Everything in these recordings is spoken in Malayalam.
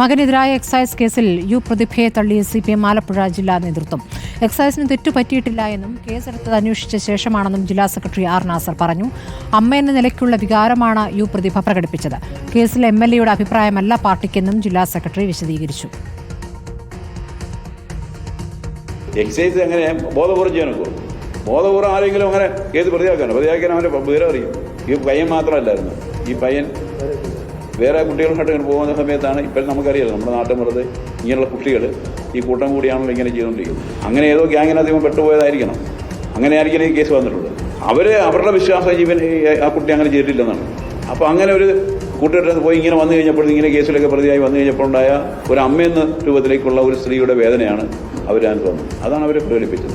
മകനെതിരായ എക്സൈസ് കേസിൽ യു പ്രതിഭയെ തള്ളിയ സി പി എം ആലപ്പുഴ ജില്ലാ നേതൃത്വം. എക്സൈസിന് തെറ്റുപറ്റിയിട്ടില്ല എന്നും കേസെടുത്തത് അന്വേഷിച്ച ശേഷമാണെന്നും ജില്ലാ സെക്രട്ടറി ആർ നാസർ പറഞ്ഞു. എന്ന നിലയ്ക്കുള്ള വികാരമാണ് യു പ്രതിഭ പ്രകടിപ്പിച്ചത്. കേസിൽ എം എൽ എയുടെ അഭിപ്രായമല്ല പാർട്ടിക്കെന്നും ജില്ലാ സെക്രട്ടറി വിശദീകരിച്ചു. എക്സൈസ് എങ്ങനെ ബോധപൂർവം ചെയ്യാനൊക്കെ ബോധപൂർവം ആരെങ്കിലും അങ്ങനെ കേസ് പ്രതിയാക്കാനോ? പ്രതിയാക്കാൻ അവന്റെ വിവരം അറിയും. ഈ പയ്യൻ മാത്രമല്ലായിരുന്നു. ഈ പയ്യൻ വേറെ കുട്ടികളുമായിട്ട് ഇങ്ങനെ പോകുന്ന സമയത്താണ് ഇപ്പം നമുക്കറിയാലോ നമ്മുടെ നാട്ടിൻ പുറത്ത് ഇങ്ങനെയുള്ള കുട്ടികൾ ഈ കൂട്ടം കൂടിയാണല്ലോ ഇങ്ങനെ ചെയ്തുകൊണ്ടിരിക്കുന്നത്. അങ്ങനെ ഏതോ ഗ്യാങ്ങിനകത്ത് ഇവൻ പെട്ടുപോയതായിരിക്കണം. അങ്ങനെ ആയിരിക്കണം ഈ കേസ് വന്നിട്ടുള്ളത്. അവർ അവരുടെ വിശ്വാസ ജീവൻ ആ കുട്ടി അങ്ങനെ ചെയ്തിട്ടില്ലെന്നാണ്. അപ്പോൾ അങ്ങനെ ഒരു കൂട്ടുകെട്ടിനകത്ത് പോയി ഇങ്ങനെ വന്നു കഴിഞ്ഞപ്പോൾ ഇങ്ങനെ കേസിലൊക്കെ പ്രതിയായി വന്നു കഴിഞ്ഞപ്പോൾ ഉണ്ടായ ഒരു അമ്മയെന്ന രൂപത്തിലേക്കുള്ള ഒരു സ്ത്രീയുടെ വേദനയാണ് അവരാൻ തോന്നുന്നത് അതാണ് അവരെ പ്രകടിപ്പിച്ചത്.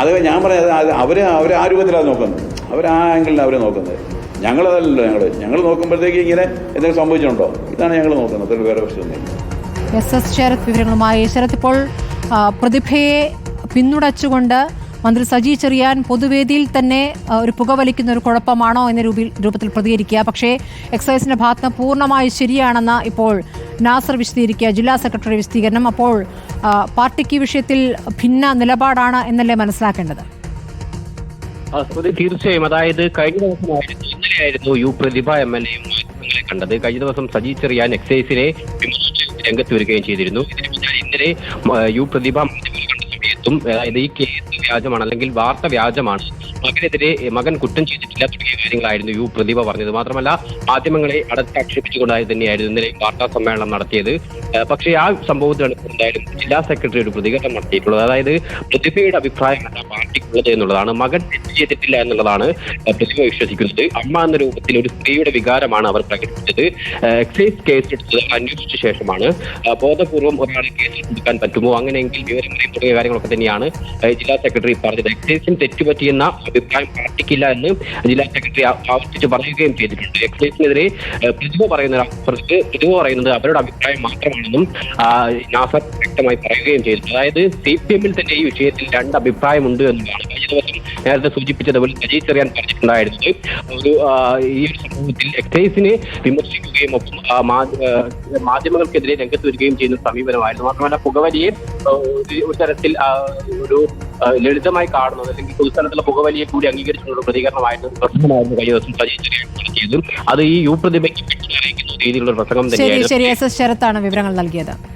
അത് ഞാൻ പറയാം അവർ അവരെ ആ രൂപത്തിലാണ് നോക്കുന്നത്. അവർ ആ ആംഗിളിലാണ് അവരെ നോക്കുന്നത്. ഞങ്ങളതല്ലല്ലോ ഞങ്ങൾ ഞങ്ങൾ നോക്കുമ്പോഴത്തേക്ക് ഇങ്ങനെ എന്തെങ്കിലും സംഭവിച്ചിട്ടുണ്ടോ? ഇതാണ് ഞങ്ങൾ നോക്കുന്നത്. അതിൽ വേറെ പ്രശ്നമൊന്നുമില്ല. എസ് എസ് ശരത് വിവരങ്ങളുമായി. ശരത് ഇപ്പോൾ പ്രതിഭയെ പിന്തുണച്ചുകൊണ്ട് മന്ത്രി സജി ചെറിയാൻ പൊതുവേദിയിൽ തന്നെ ഒരു പുകവലിക്കുന്ന ഒരു കുഴപ്പമാണോ എന്ന രൂപ രൂപത്തിൽ പ്രതികരിക്കുക. പക്ഷേ എക്സൈസിന്റെ ഭാഗത്ത് പൂർണമായി ശരിയാണെന്ന് ഇപ്പോൾ നാസർ വിശദീകരിക്കുക. ജില്ലാ സെക്രട്ടറി വിശദീകരണം. അപ്പോൾ പാർട്ടിക്ക് വിഷയത്തിൽ ഭിന്ന നിലപാടാണ് എന്നല്ലേ മനസ്സിലാക്കേണ്ടത്? തീർച്ചയായും അതായത് കഴിഞ്ഞ ദിവസമായിരുന്നു ഇന്നലെയായിരുന്നു യു പ്രതിഭ എം എൽ എയും കണ്ടത്. കഴിഞ്ഞ ദിവസം സജി ചെറിയാൻ എക്സൈസിനെ രംഗത്ത് വരികയും ചെയ്തിരുന്നു. ഇന്നലെ യു പ്രതിഭ സമയത്തും അതായത് ഈ കേസ് വ്യാജമാണ് അല്ലെങ്കിൽ വാർത്ത വ്യാജമാണ്. മകനെതിരെ മകൻ കുറ്റം ചെയ്തിട്ടില്ല തുടങ്ങിയ കാര്യങ്ങളായിരുന്നു യു പ്രതിഭ പറഞ്ഞത്. മാത്രമല്ല മാധ്യമങ്ങളെ അടച്ചാക്ഷേപിച്ചുകൊണ്ടായി തന്നെയായിരുന്നു ഇന്നലെ വാർത്താ സമ്മേളനം നടത്തിയത്. പക്ഷേ ആ സംഭവത്തിലാണ് എന്തായാലും ജില്ലാ സെക്രട്ടറി ഒരു പ്രതികരണം നടത്തിയിട്ടുള്ളത്. അതായത് പ്രതിഭയുടെ അഭിപ്രായമല്ല പാർട്ടിക്കുള്ളത് എന്നുള്ളതാണ്. മകൻ തെറ്റ് ചെയ്തിട്ടില്ല എന്നുള്ളതാണ് പ്രതിഭ വിശ്വസിക്കുന്നത്. അമ്മ എന്ന രൂപത്തിൽ ഒരു സ്ത്രീയുടെ വികാരമാണ് അവർ പ്രകടിപ്പിച്ചത്. എക്സൈസ് കേസ് എടുത്തത് അന്വേഷിച്ച ശേഷമാണ്. ബോധപൂർവം ഒരാളെ കേസ് കൊടുക്കാൻ പറ്റുമോ? അങ്ങനെയെങ്കിൽ വിവരങ്ങളെയും തുടങ്ങിയ കാര്യങ്ങളൊക്കെ തന്നെയാണ്. ജില്ലാ സെക്രട്ടറി പറഞ്ഞത്. എക്സൈസിന് തെറ്റുപറ്റിയെന്ന അഭിപ്രായം പാർട്ടിക്കില്ല എന്ന് ജില്ലാ സെക്രട്ടറി ആവർത്തിച്ച് പറയുകയും ചെയ്തിട്ടുണ്ട്. എക്സൈസിനെതിരെ പ്രതിഭ പറയുന്ന പ്രതിഭ പറയുന്നത് അവരുടെ അഭിപ്രായം മാത്രമാണെന്നും നാസർ വ്യക്തമായി പറയുകയും ചെയ്തു. അതായത് സി പി എമ്മിൽ തന്നെ ഈ വിഷയത്തിൽ രണ്ട് അഭിപ്രായമുണ്ട് എന്നതാണ് കഴിഞ്ഞ ദിവസം നേരത്തെ സൂചിപ്പിച്ചതുപോലെ സജീഷ് ചെറിയാൻ പറഞ്ഞിട്ടുണ്ടായിരുന്നത്. ഒരു ഈ ഒരു സംഭവത്തിൽ എക്സൈസിനെ വിമർശിക്കുകയും ഒപ്പം മാധ്യമങ്ങൾക്കെതിരെ രംഗത്ത് വരികയും ചെയ്യുന്ന സമീപനമായിരുന്നു. മാത്രമല്ല പുകവലിയെ ഒരു- തരത്തിൽ ഒരു ലളിതമായി കാണുന്നത് അല്ലെങ്കിൽ പൊതുസ്ഥലത്തുള്ള പുകവലിയെ കൂടി അംഗീകരിച്ചുള്ള പ്രതികരണമായിരുന്നു പ്രസംഗമായിരുന്നു കഴിഞ്ഞ ദിവസം സജീഷ് ചെറിയാൻ നടത്തിയത് അത് ഈ യു പ്രതിഭയ്ക്ക് അറിയിക്കുന്ന രീതിയിലുള്ള ശരി ശരി എസ് എസ് ശരത്താണ് വിവരങ്ങൾ നൽകിയത്.